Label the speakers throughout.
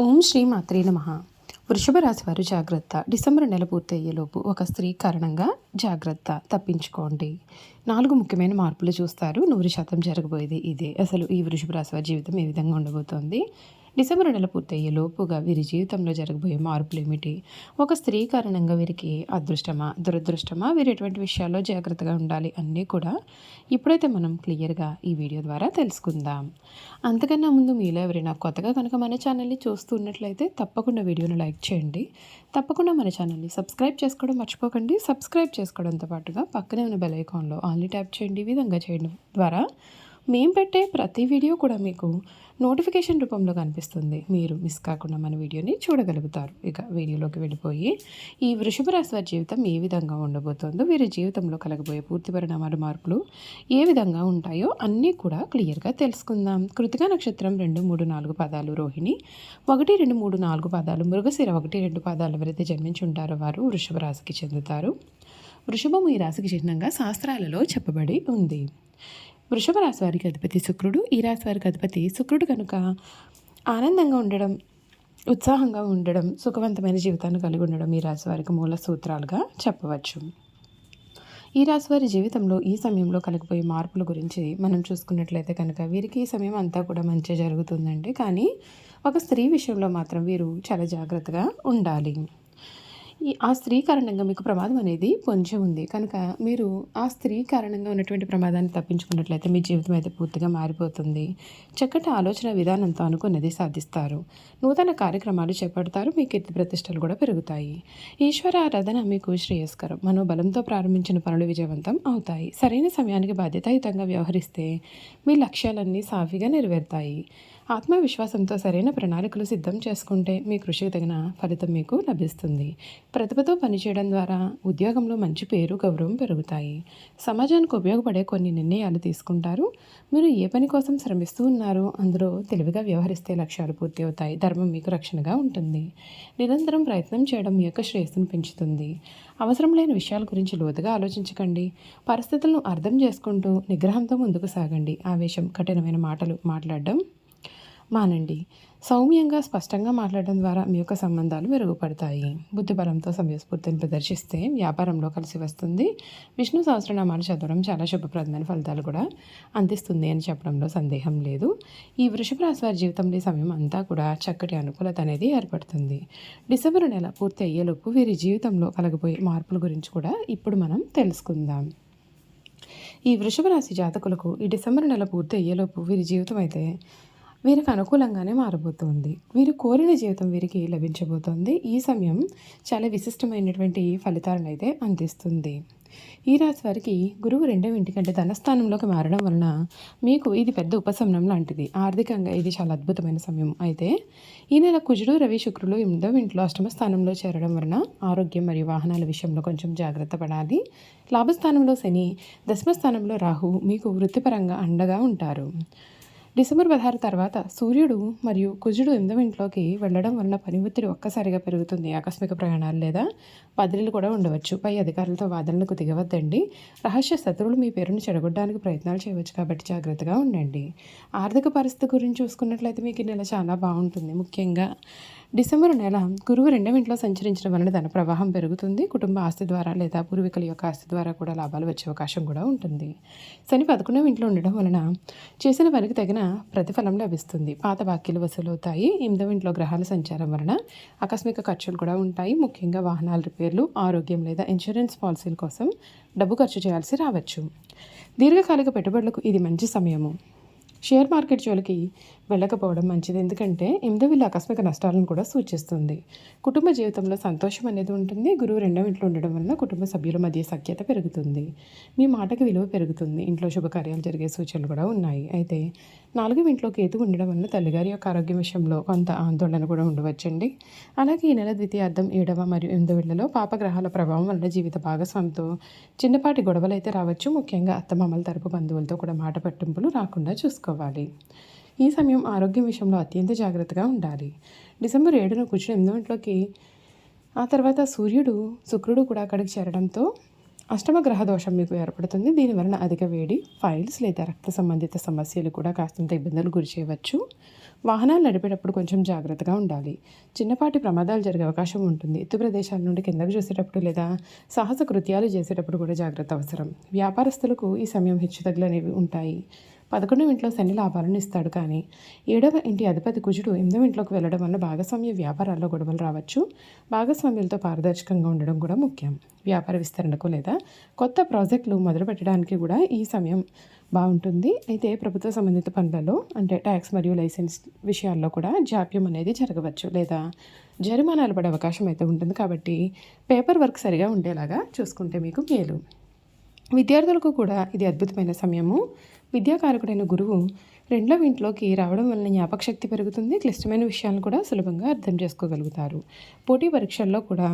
Speaker 1: ఓం శ్రీ మాత్రే నమ. వృషభ రాశి వారు జాగ్రత్త. డిసెంబర్ నెల పూర్తయ్యేలోపు ఒక స్త్రీ కారణంగా జాగ్రత్త తప్పించుకోండి. నాలుగు ముఖ్యమైన మార్పులు చూస్తారు. నూరు శాతం జరగబోయేది ఇదే. అసలు ఈ వృషభ రాశి వారి జీవితం ఏ విధంగా ఉండబోతోంది? డిసెంబర్ నెల పూర్తయ్యే లోపుగా వీరి జీవితంలో జరగబోయే మార్పులు ఏమిటి ఒక స్త్రీ కారణంగా వీరికి అదృష్టమా దురదృష్టమా? వీరు ఎటువంటి విషయాల్లో జాగ్రత్తగా ఉండాలి అన్నీ కూడా ఇప్పుడైతే మనం క్లియర్గా ఈ వీడియో ద్వారా తెలుసుకుందాం. అంతకన్నా ముందు మీలో ఎవరైనా కొత్తగా కనుక మన ఛానల్ని చూస్తున్నట్లయితే తప్పకుండా వీడియోను లైక్ చేయండి. తప్పకుండా మన ఛానల్ని సబ్స్క్రైబ్ చేసుకోవడం మర్చిపోకండి. సబ్స్క్రైబ్ చేసుకోవడంతో పాటుగా పక్కనే ఉన్న బెల్ ఐకాన్లో ఆన్లీ ట్యాప్ చేయండి. ఈ విధంగా చేయడం ద్వారా మేము పెట్టే ప్రతి వీడియో కూడా మీకు నోటిఫికేషన్ రూపంలో కనిపిస్తుంది. మీరు మిస్ కాకుండా మన వీడియోని చూడగలుగుతారు. ఇక వీడియోలోకి వెళ్ళిపోయి ఈ వృషభ రాశి వారి జీవితం ఏ విధంగా ఉండబోతోందో వీరి జీవితంలో కలగబోయే పూర్తి పరిణామాలు మార్పులు ఏ విధంగా ఉంటాయో అన్నీ కూడా క్లియర్గా తెలుసుకుందాం. కృతికా నక్షత్రం రెండు మూడు నాలుగు పదాలు రోహిణి ఒకటి రెండు మూడు నాలుగు పదాలు మృగశిర ఒకటి రెండు పదాలు ఎవరైతే జన్మించి ఉంటారో వారు వృషభ రాశికి చెందుతారు. వృషభము ఈ రాశికి చిహ్నంగా శాస్త్రాలలో చెప్పబడి ఉంది. వృషభ రాశి వారికి అధిపతి శుక్రుడు. ఈ రాశి వారికి అధిపతి శుక్రుడు కనుక ఆనందంగా ఉండడం ఉత్సాహంగా ఉండడం సుఖవంతమైన జీవితాన్ని కలిగి ఉండడం ఈ రాశి వారికి మూల సూత్రాలుగా చెప్పవచ్చు. ఈ రాశి వారి జీవితంలో ఈ సమయంలో కలిగిపోయే మార్పుల గురించి మనం చూసుకున్నట్లయితే కనుక వీరికి ఈ సమయం అంతా కూడా మంచిగా జరుగుతుందండి. కానీ ఒక స్త్రీ విషయంలో మాత్రం వీరు చాలా జాగ్రత్తగా ఉండాలి. ఆ స్త్రీ కారణంగా మీకు ప్రమాదం అనేది పొంచి ఉంది. కనుక మీరు ఆ స్త్రీ కారణంగా ఉన్నటువంటి ప్రమాదాన్ని తప్పించుకున్నట్లయితే మీ జీవితం అయితే పూర్తిగా మారిపోతుంది. చక్కటి ఆలోచన విధానంతో అనుకున్నది సాధిస్తారు. నూతన కార్యక్రమాలు చేపడతారు. మీ కీర్తి ప్రతిష్టలు కూడా పెరుగుతాయి. ఈశ్వర ఆరాధన మీకు శ్రేయస్కరం. మనోబలంతో ప్రారంభించిన పనులు విజయవంతం అవుతాయి. సరైన సమయానికి బాధ్యతాయుతంగా వ్యవహరిస్తే మీ లక్ష్యాలన్నీ సాఫీగా నెరవేరుతాయి. ఆత్మవిశ్వాసంతో సరైన ప్రణాళికలు సిద్ధం చేసుకుంటే మీ కృషికి తగిన ఫలితం మీకు లభిస్తుంది. ప్రతిభతో పనిచేయడం ద్వారా ఉద్యోగంలో మంచి పేరు గౌరవం పెరుగుతాయి. సమాజానికి ఉపయోగపడే కొన్ని నిర్ణయాలు తీసుకుంటారు. మీరు ఏ పని కోసం శ్రమిస్తూ ఉన్నారో అందులో తెలివిగా వ్యవహరిస్తే లక్ష్యాలు పూర్తి అవుతాయి. ధర్మం మీకు రక్షణగా ఉంటుంది. నిరంతరం ప్రయత్నం చేయడం మీ యొక్క శ్రేయస్సును పెంచుతుంది. అవసరం లేని విషయాల గురించి లోతుగా ఆలోచించకండి. పరిస్థితులను అర్థం చేసుకుంటూ నిగ్రహంతో ముందుకు సాగండి. ఆవేశం కఠినమైన మాటలు మాట్లాడడం మానండి. సౌమ్యంగా స్పష్టంగా మాట్లాడడం ద్వారా మీ యొక్క సంబంధాలు మెరుగుపడతాయి. బుద్ధిబలంతో సమయస్ఫూర్తిని ప్రదర్శిస్తే వ్యాపారంలో కలిసి వస్తుంది. విష్ణు సహస్రనామాలు చదవడం చాలా శుభప్రదమైన ఫలితాలు కూడా అందిస్తుంది అని చెప్పడంలో సందేహం లేదు. ఈ వృషభ రాశి వారి జీవితంలో సమయం అంతా కూడా చక్కటి అనుకూలత అనేది ఏర్పడుతుంది. డిసెంబర్ నెల పూర్తి అయ్యేలోపు వీరి జీవితంలో కలగబోయే మార్పుల గురించి కూడా ఇప్పుడు మనం తెలుసుకుందాం. ఈ వృషభ రాశి జాతకులకు ఈ డిసెంబర్ నెల పూర్తి అయ్యేలోపు వీరి జీవితం అయితే వీరికి అనుకూలంగానే మారబోతోంది. వీరు కోరిన జీవితం వీరికి లభించబోతోంది. ఈ సమయం చాలా విశిష్టమైనటువంటి ఫలితాలను అయితే అందిస్తుంది. ఈ రాశి వారికి గురువు రెండవ ఇంటికంటే ధనస్థానంలోకి మారడం వలన మీకు ఇది పెద్ద ఉపశమనం లాంటిది. ఆర్థికంగా ఇది చాలా అద్భుతమైన సమయం. అయితే ఈ నెల కుజుడు రవి శుక్రులు ఎనిమిదవ ఇంట్లో అష్టమ స్థానంలో చేరడం వలన ఆరోగ్యం మరియు వాహనాల విషయంలో కొంచెం జాగ్రత్త పడాలి. లాభస్థానంలో శని దశమ స్థానంలో రాహు మీకు వృత్తిపరంగా అండగా ఉంటారు. డిసెంబర్ పదహారు తర్వాత సూర్యుడు మరియు కుజుడు ఎనిమిదవ ఇంట్లోకి వెళ్ళడం వలన పని ఒత్తిడి ఒక్కసారిగా పెరుగుతుంది. ఆకస్మిక ప్రయాణాలు లేదా బదిలీలు కూడా ఉండవచ్చు. పై అధికారులతో వాదనలకు దిగవద్దండి. రహస్య శత్రువులు మీ పేరును చెడగొట్టడానికి ప్రయత్నాలు చేయవచ్చు కాబట్టి జాగ్రత్తగా ఉండండి. ఆర్థిక పరిస్థితి గురించి చూసుకున్నట్లయితే మీకు ఈ నెల చాలా బాగుంటుంది. ముఖ్యంగా డిసెంబర్ నెల గురువు రెండవ ఇంట్లో సంచరించడం వలన ధన ప్రవాహం పెరుగుతుంది. కుటుంబ ఆస్తి ద్వారా లేదా పూర్వీకుల యొక్క ఆస్తి ద్వారా కూడా లాభాలు వచ్చే అవకాశం కూడా ఉంటుంది. శని పదకొండవ ఇంట్లో ఉండడం వలన చేసిన పనికి తగిన ప్రతిఫలం లభిస్తుంది. పాత బాకీలు వసూలవుతాయి. ఎనిమిదవ ఇంట్లో గ్రహాల సంచారం వలన ఆకస్మిక ఖర్చులు కూడా ఉంటాయి. ముఖ్యంగా వాహనాల రిపేర్లు ఆరోగ్యం లేదా ఇన్సూరెన్స్ పాలసీల కోసం డబ్బు ఖర్చు చేయాల్సి రావచ్చు. దీర్ఘకాలిక పెట్టుబడులకు ఇది మంచి సమయము. షేర్ మార్కెట్ జోలికి వెళ్ళకపోవడం మంచిది. ఎందుకంటే ఎనిమిదవిల్లు ఆకస్మిక నష్టాలను కూడా సూచిస్తుంది. కుటుంబ జీవితంలో సంతోషం అనేది ఉంటుంది. గురువు రెండవ ఇంట్లో ఉండడం వలన కుటుంబ సభ్యుల మధ్య సఖ్యత పెరుగుతుంది. మీ మాటకి విలువ పెరుగుతుంది. ఇంట్లో శుభకార్యాలు జరిగే సూచనలు కూడా ఉన్నాయి. అయితే నాలుగవ ఇంట్లో కేతు ఉండడం వలన తల్లిగారి యొక్క ఆరోగ్యం విషయంలో కొంత ఆందోళన కూడా ఉండవచ్చండి. అలాగే ఈ నెల ద్వితీయార్థం ఏడవ మరియు ఎనిమిదవిళ్ళలో పాపగ్రహాల ప్రభావం వల్ల జీవిత భాగస్వామితో చిన్నపాటి గొడవలు అయితే రావచ్చు. ముఖ్యంగా అత్తమామల తరపు బంధువులతో కూడా మాట పట్టింపులు రాకుండా చూసుకోవాలి. ఈ సమయం ఆరోగ్యం విషయంలో అత్యంత జాగ్రత్తగా ఉండాలి. డిసెంబర్ ఏడున కూర్చుని ఎనిమిది గంటలకి ఆ తర్వాత సూర్యుడు శుక్రుడు కూడా అక్కడికి చేరడంతో అష్టమ గ్రహ దోషం మీకు ఏర్పడుతుంది. దీనివలన అధిక వేడి ఫైల్స్ లేదా రక్త సంబంధిత సమస్యలు కూడా కాస్తంత ఇబ్బందులు గురి చేయవచ్చు. వాహనాలు నడిపేటప్పుడు కొంచెం జాగ్రత్తగా ఉండాలి. చిన్నపాటి ప్రమాదాలు జరిగే అవకాశం ఉంటుంది. ఎత్తు ప్రదేశాల నుండి కిందకు చూసేటప్పుడు లేదా సాహస కృత్యాలు చేసేటప్పుడు కూడా జాగ్రత్త అవసరం. వ్యాపారస్తులకు ఈ సమయం హెచ్చుతగ్గులు అనేవి ఉంటాయి. పదకొండవ ఇంట్లో శని లాభాలను ఇస్తాడు కానీ ఏడవ ఇంటి అధిపతి కుజుడు ఎనిమిదవ ఇంట్లోకి వెళ్ళడం వల్ల భాగస్వామ్య వ్యాపారాల్లో గొడవలు రావచ్చు. భాగస్వామ్యులతో పారదర్శకంగా ఉండడం కూడా ముఖ్యం. వ్యాపార విస్తరణకు లేదా కొత్త ప్రాజెక్టులు మొదలుపెట్టడానికి కూడా ఈ సమయం బాగుంటుంది. అయితే ప్రభుత్వ సంబంధిత పనులలో అంటే ట్యాక్స్ మరియు లైసెన్స్ విషయాల్లో కూడా జాప్యం అనేది జరగవచ్చు లేదా జరిమానాలు పడే అవకాశం అయితే ఉంటుంది. కాబట్టి పేపర్ వర్క్ సరిగా ఉండేలాగా చూసుకుంటే మీకు మేలు. విద్యార్థులకు కూడా ఇది అద్భుతమైన సమయము. విద్యాకారకుడైన గురువు రెండవ ఇంట్లోకి రావడం వలన జ్ఞాపకశక్తి పెరుగుతుంది. క్లిష్టమైన విషయాలను కూడా సులభంగా అర్థం చేసుకోగలుగుతారు. పోటీ పరీక్షల్లో కూడా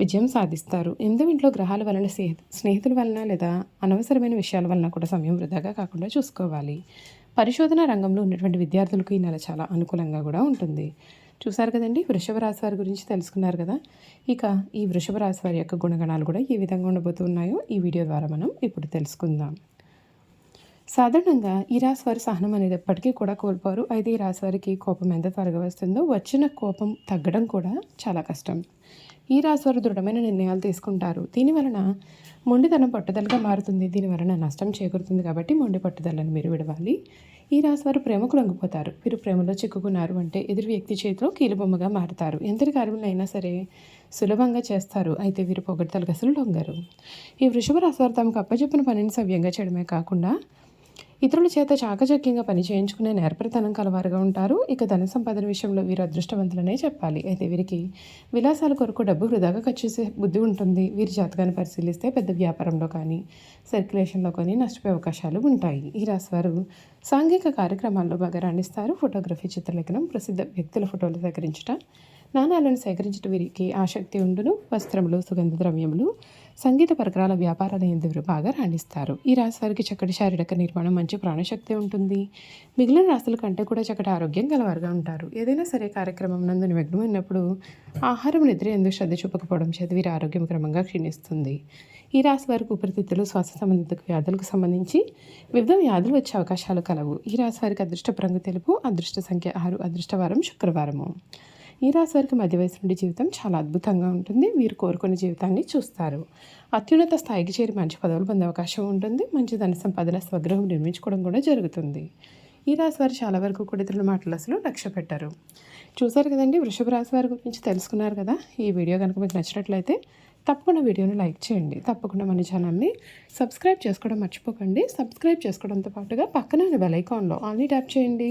Speaker 1: విజయం సాధిస్తారు. ఎనిమిదవ ఇంట్లో గ్రహాల వలన స్నేహితుల వలన లేదా అనవసరమైన విషయాల వలన కూడా సమయం వృధాగా కాకుండా చూసుకోవాలి. పరిశోధన రంగంలో ఉన్నటువంటి విద్యార్థులకు ఈ నెల చాలా అనుకూలంగా కూడా ఉంటుంది. చూశారు కదండి? వృషభ రాశి వారి గురించి తెలుసుకున్నారు కదా? ఇక ఈ వృషభ రాశి వారి యొక్క గుణగణాలు కూడా ఏ విధంగా ఉండబోతున్నాయో ఈ వీడియో ద్వారా మనం ఇప్పుడు తెలుసుకుందాం. సాధారణంగా ఈ రాశి వారి సహనం అనేది ఎప్పటికీ కూడా కోల్పోరు. అయితే ఈ రాశి వారికి కోపం ఎంత త్వరగా వస్తుందో వచ్చిన కోపం తగ్గడం కూడా చాలా కష్టం. ఈ రాశి వారు దృఢమైన నిర్ణయాలు తీసుకుంటారు. దీని వలన మొండితనం పట్టుదలగా మారుతుంది. దీని వలన నష్టం చేకూరుతుంది కాబట్టి మొండి పట్టుదలను మీరు విడవాలి. ఈ రాశి వారు ప్రేమకు లొంగిపోతారు. వీరు ప్రేమలో చిక్కుకున్నారు అంటే ఎదురు వ్యక్తి చేతిలో కీలుబొమ్మగా మారుతారు. ఎంతటి కార్యములైనా సరే సులభంగా చేస్తారు. అయితే వీరు పొగడ్తలకు అసలు లొంగరు. ఈ వృషభ రాశి వారు తమకు అప్పచెప్పిన పనిని సవ్యంగా చేయడమే కాకుండా ఇతరుల చేత చాకచక్యంగా పని చేయించుకునే నేర్పరితనం కలవారుగా ఉంటారు. ఇక ధన సంపాదన విషయంలో వీరు అదృష్టవంతులనే చెప్పాలి. అయితే వీరికి విలాసాల కొరకు డబ్బు వృధాగా ఖర్చు చేసే బుద్ధి ఉంటుంది. వీరి జాతకాన్ని పరిశీలిస్తే పెద్ద వ్యాపారంలో కానీ సర్క్యులేషన్లో కానీ నష్టపోయే అవకాశాలు ఉంటాయి. ఈ రాశివారు సాంఘిక కార్యక్రమాల్లో బాగా రాణిస్తారు ఫోటోగ్రఫీ చిత్రలేఖనం ప్రసిద్ధ వ్యక్తుల ఫోటోలు సేకరించడం నాణాలను సేకరించడం వీరికి ఆసక్తి ఉండును. వస్త్రములు సుగంధ ద్రవ్యములు సంగీత పరికరాల వ్యాపారాలు ఎందుకు బాగా రాణిస్తారు. ఈ రాశి వారికి చక్కటి శారీరక నిర్మాణం మంచి ప్రాణశక్తి ఉంటుంది. మిగిలిన రాశుల కంటే కూడా చక్కటి ఆరోగ్యం గలవారుగా ఉంటారు. ఏదైనా సరే కార్యక్రమం నందు నిమగ్నమైనప్పుడు ఆహారం నిద్ర ఎందుకు శ్రద్ధ చూపకపోవడం చేత వీరి ఆరోగ్యం క్రమంగా క్షీణిస్తుంది. ఈ రాశి వారికి ఊపిరితిత్తులు శ్వాస సంబంధిత వ్యాధులకు సంబంధించి వివిధ వ్యాధులు వచ్చే అవకాశాలు కలవు. ఈ రాశి వారికి అదృష్ట రంగు తెలుపు అదృష్ట సంఖ్య ఆరు అదృష్టవారం శుక్రవారము. ఈ రాశి వారికి మధ్య వయసు నుండి జీవితం చాలా అద్భుతంగా ఉంటుంది. వీరు కోరుకునే జీవితాన్ని చూస్తారు. అత్యున్నత స్థాయికి చేరి మంచి పదవులు పొందే అవకాశం ఉంటుంది. మంచి ధన సంపాదన స్వగృహం నిర్మించుకోవడం కూడా జరుగుతుంది. ఈ రాశి వారు చాలా వరకు కూడా ఇతరుల మాటలు అసలు లక్ష్య పెట్టారు. చూసారు కదండి వృషభ రాశి వారి గురించి తెలుసుకున్నారు కదా? ఈ వీడియో కనుక మీకు నచ్చినట్లయితే తప్పకుండా వీడియోని లైక్ చేయండి. తప్పకుండా మన ఛానల్ని సబ్స్క్రైబ్ చేసుకోవడం మర్చిపోకండి. సబ్స్క్రైబ్ చేసుకోవడంతో పాటుగా పక్కన బెల్ ఐకాన్లో ఆన్లీ ట్యాప్ చేయండి.